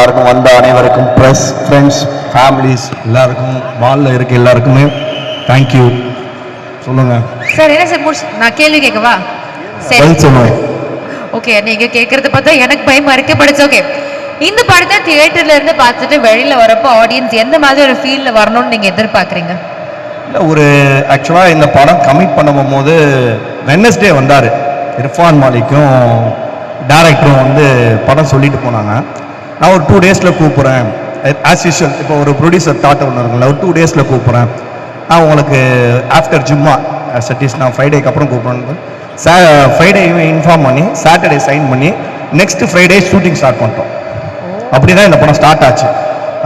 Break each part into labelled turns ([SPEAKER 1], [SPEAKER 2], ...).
[SPEAKER 1] எல்லாருக்கும் வந்த அனைவருக்கும் ப்ரெஸ் ஃப்ரெண்ட்ஸ் ஃபேமிலிஸ் எல்லாருக்கும் மாலில் இருக்க எல்லாருக்குமே தேங்க்யூ சொல்லுங்க.
[SPEAKER 2] சார் என்ன சார் முடிச்சு நான் கேள்வி கேட்கவா? சரி.
[SPEAKER 1] பதில் சொல்லுங்க.
[SPEAKER 2] ஓகே நீங்க கேட்கறத பார்த்தா எனக்கு பயமா இருக்கு பட் இட்ஸ் ஓகே இந்த படத்தை தியேட்டர்ல இருந்து பார்த்துட்டு வெளியில வரப்போ ஆடியன்ஸ் எந்த மாதிரி ஒரு ஃபீல்ல வரணும்னு நீங்க எதிர்பார்க்கறீங்க?
[SPEAKER 1] இல்லை ஒரு ஆக்சுவலாக இந்த படம் கமிட் பண்ணும் போது வெனஸ்டே வந்தார். இர்ஃபான் மாலிக்கும் டேரக்டரும் வந்து படம் சொல்லிட்டு போனாங்க. நான் ஒரு டூ டேஸில் கூப்பிட்றேன். ஆஸ் யூஷுவல் இப்போ ஒரு ப்ரொடியூசர் தாட் ஒன்று இருக்குல்ல ஒரு டூ டேஸில் கூப்பிட்றேன். நான் உங்களுக்கு ஆஃப்டர் ஜும்மா சட்டீஸ் நான் ஃப்ரைடேக்கு அப்புறம் கூப்பிட்றேன். சா ஃப்ரைடே இன்ஃபார்ம் பண்ணி சாட்டர்டே சைன் பண்ணி நெக்ஸ்ட் ஃப்ரைடே ஷூட்டிங் ஸ்டார்ட் பண்ணிட்டோம். அப்படி தான் இந்த படம் ஸ்டார்ட் ஆச்சு.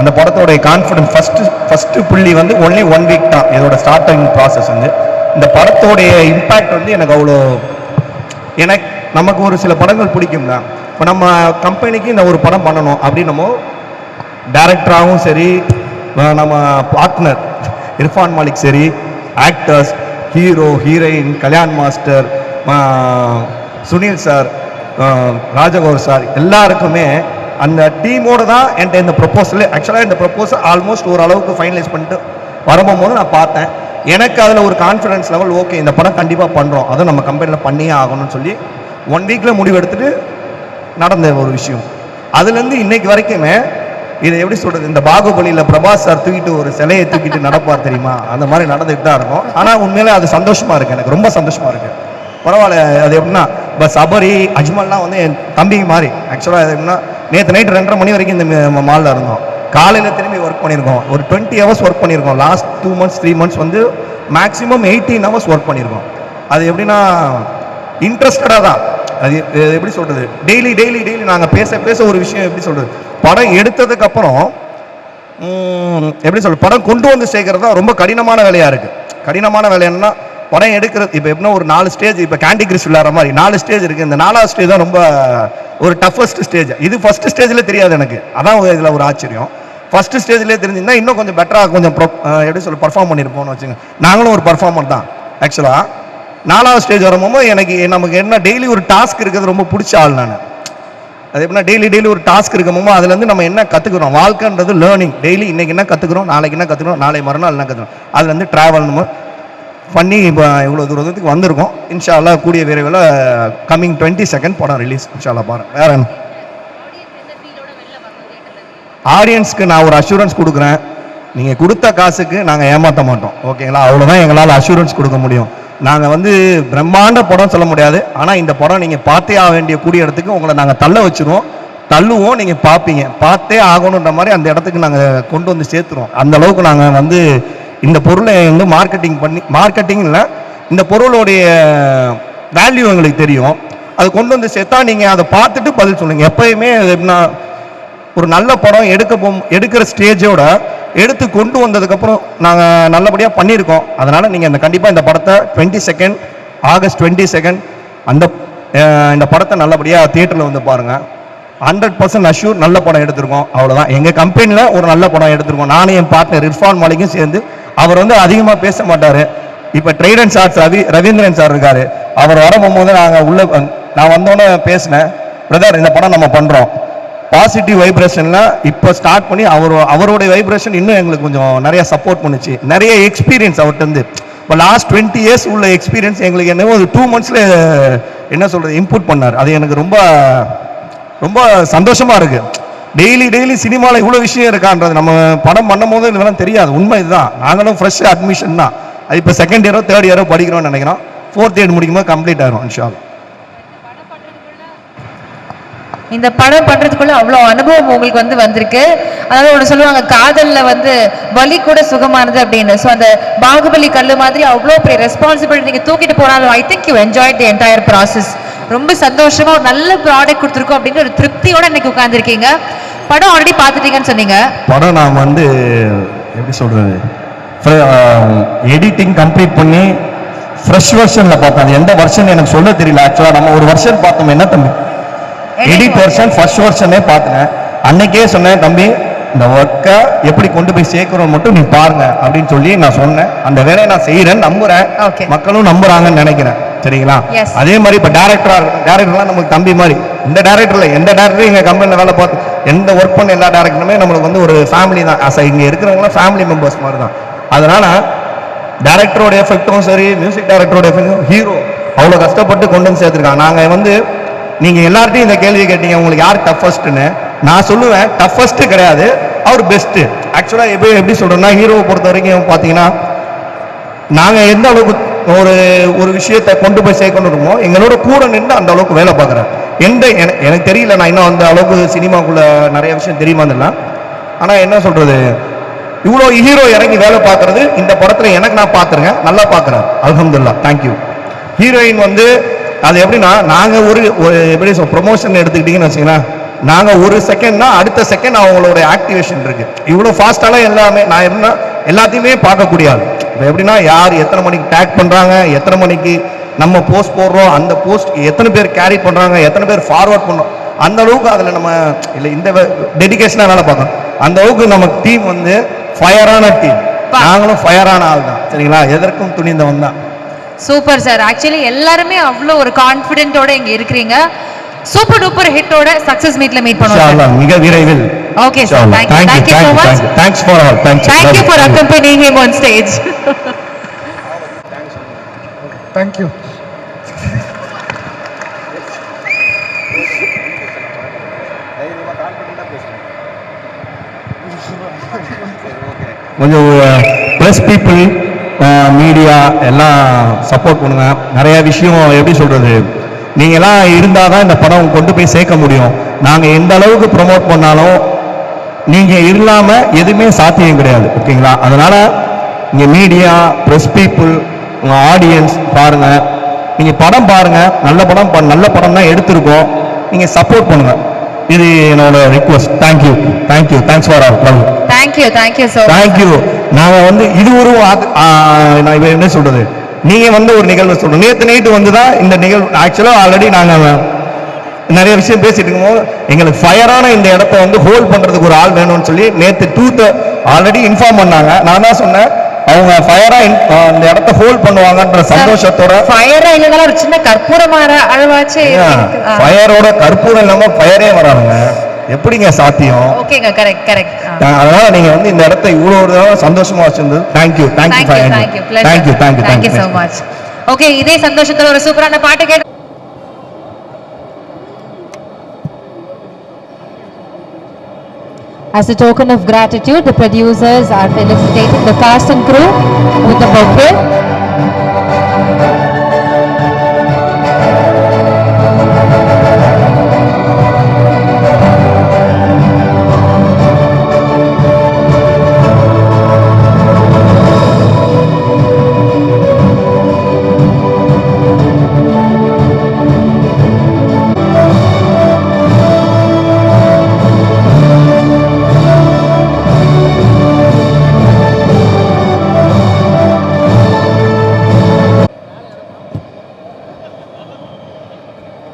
[SPEAKER 1] அந்த படத்தோடைய கான்ஃபிடன்ஸ் ஃபஸ்ட்டு ஃபஸ்ட்டு புள்ளி வந்து ஒன்லி ஒன் வீக் தான். இதோட ஸ்டார்டிங் ப்ராசஸ் வந்து. இந்த படத்தோடைய இம்பேக்ட் வந்து எனக்கு அவ்வளோ எனக்கு நமக்கு ஒரு சில படங்கள் பிடிக்கும் தான் இப்போ நம்ம கம்பெனிக்கு இந்த ஒரு படம் பண்ணணும் அப்படின்னமோ நம்ம டேரக்டராகவும் சரி நம்ம பார்ட்னர் இர்ஃபான் மாலிக் சரி actors hero heroine Kalyan master Sunil sir ah ராஜகௌர் sir எல்லாருக்குமே அந்த டீமோட தான் என்கிட்ட இந்த ப்ரப்போசல் ஆக்சுவலாக இந்த ப்ரப்போசல் ஆல்மோஸ்ட் ஓரளவுக்கு ஃபைனலைஸ் பண்ணிட்டு வரும்போது நான் பார்த்தேன். எனக்கு அதில் ஒரு கான்ஃபிடன்ஸ் லெவல் ஓகே இந்த படம் கண்டிப்பாக பண்ணுறோம் அதுவும் நம்ம கம்பெனியில் பண்ணியே ஆகணும்னு சொல்லி ஒன் வீக்கில் முடிவு எடுத்துகிட்டு நடந்த ஒரு விஷயம். அதுலேருந்து இன்னைக்கு வரைக்குமே இதை எப்படி சொல்கிறது இந்த பாகுபலியில் பிரபாஸ் சார் தூக்கிட்டு ஒரு சிலையை தூக்கிட்டு நடப்பார் தெரியுமா? அந்த மாதிரி நடந்துகிட்டு தான் இருக்கும். ஆனால் உண்மையிலே அது சந்தோஷமாக இருக்குது எனக்கு ரொம்ப சந்தோஷமாக இருக்குது பரவாயில்ல அது எப்படின்னா இப்போ சபரி அஜ்மல்லாம் வந்து என் தம்பி மாதிரி. ஆக்சுவலாக அது எப்படின்னா நேற்று நைட்டு ரெண்டரை மணி வரைக்கும் இந்த மாலில் இருந்தோம். காலையில் திரும்பி ஒர்க் பண்ணியிருக்கோம். ஒரு டுவெண்ட்டி ஹவர்ஸ் ஒர்க் பண்ணியிருக்கோம். Last two months three months வந்து மேக்ஸிமம் எயிட்டீன் ஹவர்ஸ் ஒர்க் பண்ணியிருக்கோம். அது எப்படின்னா இன்ட்ரெஸ்டடாக தான். அது எப்படி சொல்கிறது டெய்லி டெய்லி டெய்லி நாங்கள் பேச பேச ஒரு விஷயம் எப்படி சொல்கிறது படம் எடுத்ததுக்கப்புறம் எப்படி சொல்ற படம் கொண்டு வந்து சேர்க்கறது தான் ரொம்ப கடினமான வேலையாக இருக்குது கடினமான வேலை என்னன்னா படம் எடுக்கிறது இப்போ எப்படின்னா ஒரு நாலு ஸ்டேஜ் இப்போ கேண்டி கிரிஸ் விளையாடுற மாதிரி நாலு ஸ்டேஜ் இருக்குது இந்த நாலாவது ஸ்டேஜ் தான் ரொம்ப ஒரு டஃபஸ்ட் ஸ்டேஜ் இது ஃபர்ஸ்ட் ஸ்டேஜில் தெரியாது எனக்கு. அதான் இதில் ஒரு ஆச்சரியம். ஃபர்ஸ்ட் ஸ்டேஜ்லேயே தெரிஞ்சிருந்தா இன்னும் கொஞ்சம் பெட்டராக கொஞ்சம் எப்படி சொல்ல பர்ஃபார்ம் பண்ணியிருப்போம்னு வச்சுங்க நாங்களும் ஒரு பர்ஃபார்மர் தான் ஆக்சுவலாக நாலாவது ஸ்டேஜ் வரும்போது எனக்கு நமக்கு என்ன டெய்லி ஒரு டாஸ்க் இருக்கிறது ரொம்ப பிடிச்ச ஆள் நான். அது எப்படின்னா டெய்லி டெய்லி ஒரு டாஸ்க் இருக்கும்போது அதுலேருந்து நம்ம என்ன கற்றுக்குறோம் வாழ்க்கைன்றது லேர்னிங் டெய்லி இன்றைக்கி என்ன கற்றுக்குறோம் நாளைக்கு என்ன கற்றுக்குறோம் நாளை மறுநாள் என்ன கற்றுக்கணும் அதுலேருந்து ட்ராவல் நம்ம பண்ணி இப்போ இவ்வளோ தூரத்துக்கு வந்திருக்கோம். இன்ஷால்லா கூடிய விரைவில் கம்மிங் டுவெண்ட்டி செகண்ட் படம் ரிலீஸ் இன்ஷால்லா பாரு. வேற என்ன? ஆடியன்ஸ்க்கு நான் ஒரு அஷூரன்ஸ் கொடுக்குறேன். நீங்கள் கொடுத்த காசுக்கு நாங்கள் ஏமாற்ற மாட்டோம். ஓகேங்களா அவ்வளோதான் எங்களால் அஷூரன்ஸ் கொடுக்க முடியும். நாங்கள் வந்து பிரம்மாண்ட படம் சொல்ல முடியாது. ஆனால் இந்த படம் நீங்கள் பார்த்தே ஆக வேண்டிய கூடிய இடத்துக்கு உங்களை நாங்கள் தள்ள வச்சிருவோம். தள்ளுவோம் நீங்கள் பார்ப்பீங்க. பார்த்தே ஆகணுன்ற மாதிரி அந்த இடத்துக்கு நாங்கள் கொண்டு வந்து சேர்த்துருவோம். அந்த அளவுக்கு நாங்கள் வந்து இந்த பொருளை வந்து மார்க்கெட்டிங் பண்ணி மார்க்கெட்டிங் இல்லை இந்த பொருளுடைய வேல்யூ எங்களுக்கு தெரியும். அது கொண்டு வந்து சேர்த்தா நீங்கள் அதை பார்த்துட்டு பதில் சொல்லுங்கள் எப்பயுமே எப்படின்னா ஒரு நல்ல படம் எடுக்க போ எடுக்கிற ஸ்டேஜோட எடுத்து கொண்டு வந்ததுக்கப்புறம் நாங்கள் நல்லபடியாக பண்ணியிருக்கோம். அதனால் நீங்கள் இந்த கண்டிப்பாக இந்த படத்தை twenty second August twenty second அந்த இந்த படத்தை நல்லபடியாக தியேட்டரில் வந்து பாருங்கள் ஹண்ட்ரட் பர்சன்ட் அஷ்யூர் நல்ல படம் எடுத்திருக்கோம். அவ்வளோதான் எங்கள் கம்பெனியில் ஒரு நல்ல படம் எடுத்திருக்கோம். நானும் என் பார்ட்னர் இர்ஃபான் மாலிக்கும் சேர்ந்து அவர் வந்து அதிகமாக பேச மாட்டார். இப்போ ட்ரைடன் சார் ரவி ரவீந்திரன் சார் இருக்கார். அவர் வரும்போது நாங்கள் உள்ளே நான் வந்தோன்னே பேசினேன். பிரதர் இந்த படம் நம்ம பண்ணுறோம் பாசிட்டிவ் வைப்ரேஷன்லாம் இப்போ ஸ்டார்ட் பண்ணி அவர் அவருடைய வைப்ரேஷன் இன்னும் எங்களுக்கு கொஞ்சம் நிறைய சப்போர்ட் பண்ணுச்சு. நிறைய எக்ஸ்பீரியன்ஸ் அவர்கிட்ட இப்போ லாஸ்ட் டுவெண்ட்டி இயர்ஸ் உள்ள எக்ஸ்பீரியன்ஸ் எங்களுக்கு என்னவோ ஒரு டூ மந்த்ஸில் என்ன சொல்கிறது இம்புட் பண்ணார். அது எனக்கு ரொம்ப ரொம்ப சந்தோஷமாக இருக்குது டெய்லி டெய்லி சினிமாவில் இவ்வளோ விஷயம் இருக்கான்றது. நம்ம படம் பண்ணும் போது இதெல்லாம் தெரியாது. உண்மை இதுதான். நாங்களும் ஃப்ரெஷ் அட்மிஷன் தான். அது இப்போ செகண்ட் இயரோ தேர்ட் இயரோ படிக்கிறோம்னு நினைக்கிறோம். ஃபோர்த் இயர் முடிக்கும்போது கம்ப்ளீட் ஆகிரும் இன்ஷா
[SPEAKER 2] இந்த படம் பண்ணுறதுக்குள்ளே அவ்வளோ அனுபவம் உங்களுக்கு வந்து வந்திருக்கு. அதாவது ஒன்று சொல்லுவாங்க காதலில் வந்து வலி கூட சுகமானது அப்படின்னு. ஸோ அந்த பாகுபலி கல் மாதிரி அவ்வளோ பெரிய ரெஸ்பான்சிபிலிட்டி நீங்கள் தூக்கிட்டு போனாலும் I think you enjoy the entire process ரொம்ப சந்தோஷமாக ஒரு நல்ல ப்ராடக்ட் கொடுத்துருக்கோம் அப்படின்னு ஒரு திருப்தியோட இன்னைக்கு உட்காந்துருக்கீங்க படம் ஆல்ரெடி பார்த்துட்டீங்கன்னு சொன்னீங்க.
[SPEAKER 1] படம் நான் வந்து எப்படி சொல்கிறது எடிட்டிங் கம்ப்ளீட் பண்ணி ஃப்ரெஷ் வெர்ஷனில் பார்த்தேன். அது எந்த வருஷன் எனக்கு சொல்ல தெரியல ஆக்சுவலாக நம்ம ஒரு வருஷன் பார்த்தோம். என்ன தம்பி? எடிட் வெர்ஷன் ஃபர்ஸ்ட் வெர்ஷனே பார்த்தேன். அன்னைக்கே சொன்னேன் தம்பி இந்த ஒர்க்கை எப்படி கொண்டு போய் சேர்க்கிறோம் மட்டும் நீ பாருங்க அப்படின்னு சொல்லி நான் சொன்னேன். அந்த வேலையை நான் செய்யறேன்னு நம்புறேன். மக்களும் நம்புறாங்கன்னு நினைக்கிறேன். சரிங்களா. அதே மாதிரி இப்போ டேரக்டரா இருக்கட்டும் டேரக்டர்லாம் நமக்கு தம்பி மாதிரி. இந்த டேரக்டர்ல எந்த டேரக்டரும் எங்கள் கம்பெனியில் வேலை பார்த்து எந்த ஒர்க் பண்ண எல்லா டேரக்டருமே நம்மளுக்கு வந்து ஒரு ஃபேமிலி தான். இங்கே இருக்கிறவங்களாம் ஃபேமிலி மெம்பர்ஸ் மாதிரி தான் அதனால டேரக்டரோட எஃபெக்ட்டும் சரி மியூசிக் டேரக்டரோட எஃபெக்டும் ஹீரோ அவ்வளோ கஷ்டப்பட்டு கொண்டு வந்து சேர்த்துருக்காங்க. நாங்கள் வந்து நீங்கள் எல்லார்ட்டையும் இந்த கேள்வி கேட்டீங்க உங்களுக்கு யார் டஃபஸ்ட்னு நான் சொல்லுவேன் டஃபஸ்ட்டு கிடையாது அவர் பெஸ்ட்டு ஆக்சுவலாக எப்படி எப்படி சொல்கிறேன்னா ஹீரோவை பொறுத்த வரைக்கும் பார்த்தீங்கன்னா நாங்கள் எந்த அளவுக்கு ஒரு ஒரு விஷயத்தை கொண்டு போய் சேர்க்கணும் இருக்கோமோ எங்களோட கூட நின்று அந்த அளவுக்கு வேலை பார்க்குறேன் எந்த எனக்கு தெரியல நான் இன்னும் அந்த அளவுக்கு சினிமாக்குள்ள நிறைய விஷயம் தெரியுமான்னு ஆனால் என்ன சொல்கிறது இவ்வளோ ஹீரோ இறங்கி வேலை பார்க்குறது இந்த படத்தில் எனக்கு நான் பார்த்துருங்க நல்லா பார்க்குறேன் அலமதுல்லா தேங்க்யூ ஹீரோயின் வந்து அது எப்படின்னா நாங்கள் ஒரு ஒரு எப்படி ப்ரொமோஷன் எடுத்துக்கிட்டிங்கன்னு வச்சுங்களேன் நாங்கள் ஒரு செகண்ட்னா அடுத்த செகண்ட் அவங்களோட ஆக்டிவேஷன் இருக்கு. இவ்வளோ ஃபாஸ்ட்டாலாம் எல்லாமே நான் எப்படின்னா எல்லாத்தையுமே பார்க்கக்கூடிய ஆள். இப்போ எப்படின்னா யார் எத்தனை மணிக்கு டேக் பண்ணுறாங்க எத்தனை மணிக்கு நம்ம போஸ்ட் போடுறோம் அந்த போஸ்ட் எத்தனை பேர் கேரி பண்ணுறாங்க எத்தனை பேர் ஃபார்வர்ட் பண்ணுறோம் அந்த அளவுக்கு அதில் நம்ம இல்லை இந்த டெடிகேஷனாக வேலை பார்க்கணும். அந்த அளவுக்கு நம்ம டீம் வந்து ஃபயரான டீம். நாங்களும் ஃபயரான ஆள் தான் சரிங்களா? எதற்கும் துணிந்தவன் தான்
[SPEAKER 2] சூப்பர் சார். ஆக்சுவலி எல்லாருமே அவ்வளோ ஒரு கான்ஃபிடென்ட்டோட இங்க இருக்கிறீங்க. சூப்பர் டூப்பர் ஹிட்டோட சக்சஸ் மீட்ல மீட்
[SPEAKER 1] இன்ஷா
[SPEAKER 2] பண்ணுவோம்
[SPEAKER 1] அல்லாஹ், மிக விரைவில்.
[SPEAKER 2] Okay sir thank you thank you so much
[SPEAKER 1] thanks for all thanks
[SPEAKER 2] thank you for accompanying him on stage.
[SPEAKER 3] Thank you.
[SPEAKER 1] கொஞ்சம் ப்ளஸ் பீப்புள் மீடியா எல்லாம் சப்போர்ட் பண்ணுங்க. நிறைய விஷயம் எப்படி சொல்றது? நீங்க எல்லாம் இருந்தால் தான் இந்த படம் கொண்டு போய் சேர்க்க முடியும். நாங்கள் எந்த அளவுக்கு ப்ரொமோட் பண்ணாலும் நீங்க இல்லாம எதுவுமே சாத்தியம் கிடையாது. ஓகேங்களா? அதனால இங்க மீடியா ப்ரெஸ் பீப்புள் உங்க ஆடியன்ஸ் பாருங்க. நீங்க படம் பாருங்க. நல்ல படம் ப- நல்ல படம் தான் எடுத்திருக்கோம். நீங்க சப்போர்ட் பண்ணுங்க. இது என்னோட request thank you thank you thanks for our
[SPEAKER 2] thank you thank you so
[SPEAKER 1] thank you நாங்க வந்து இது ஒரு நான் இப்ப என்ன சொல்றது? நீங்க வந்து ஒரு நிகழ்வு சொல்றோம் நேத்து நைட்டு வந்து தான் இந்த நிகழ்வு ஆக்சுவலா ஆல்ரெடி நாங்க நிறைய விஷயம் பேசிட்டு இருக்கும்போது எங்களுக்கு ஃபயரான இந்த இடத்த வந்து ஹோல்ட் பண்றதுக்கு ஒரு ஆள் வேணும்னு சொல்லி நேத்து டூத் ஆல்ரெடி இன்ஃபார்ம் பண்ணாங்க. நான் தான் சொன்னேன் அவங்க ஃபயரா இந்த இடத்த ஹோல்ட் பண்ணுவாங்கன்ற சந்தோஷத்தோட
[SPEAKER 2] ஃபயரா இல்லைனாலும் ஒரு சின்ன கற்பூரமான அளவாச்சு
[SPEAKER 1] ஃபயரோட கற்பூரம் இல்லாம ஃபயரே வராதுங்க. எப்படிங்க சாத்தியம்?
[SPEAKER 2] ஓகேங்க கரெக்ட் கரெக்ட்
[SPEAKER 1] அதனால நீங்க வந்து இந்த இடத்த இவ்வளவு ஒரு தடவை சந்தோஷமா வச்சிருந்தது thank you thank you
[SPEAKER 2] thank you thank you
[SPEAKER 1] thank you thank you
[SPEAKER 2] thank you so much okay இதே சந்தோஷத்துல ஒரு சூப்பரான பாட்டு கேட்டு
[SPEAKER 4] As a token of gratitude, the producers are felicitating the cast and crew with a bouquet.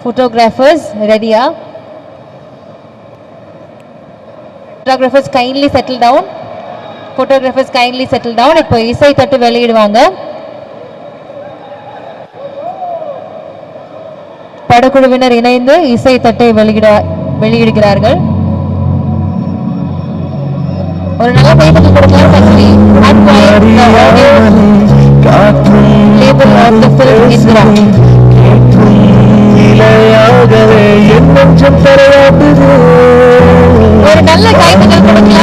[SPEAKER 4] Photographers, ready ah? Photographers kindly settle down. Photographers kindly settle down. இப்போ இசை தட்டு வெளியிடுவாங்க படக்குழுவினர் இணைந்து இசை தட்டை வெளியிட வெளியிடுகிறார்கள் ஒரு நல்ல கைத்தட்டு கொடுக்கலாம் label the film Indra. ஒரு நல்ல கைத்தட்டல் கொடுக்கலாம்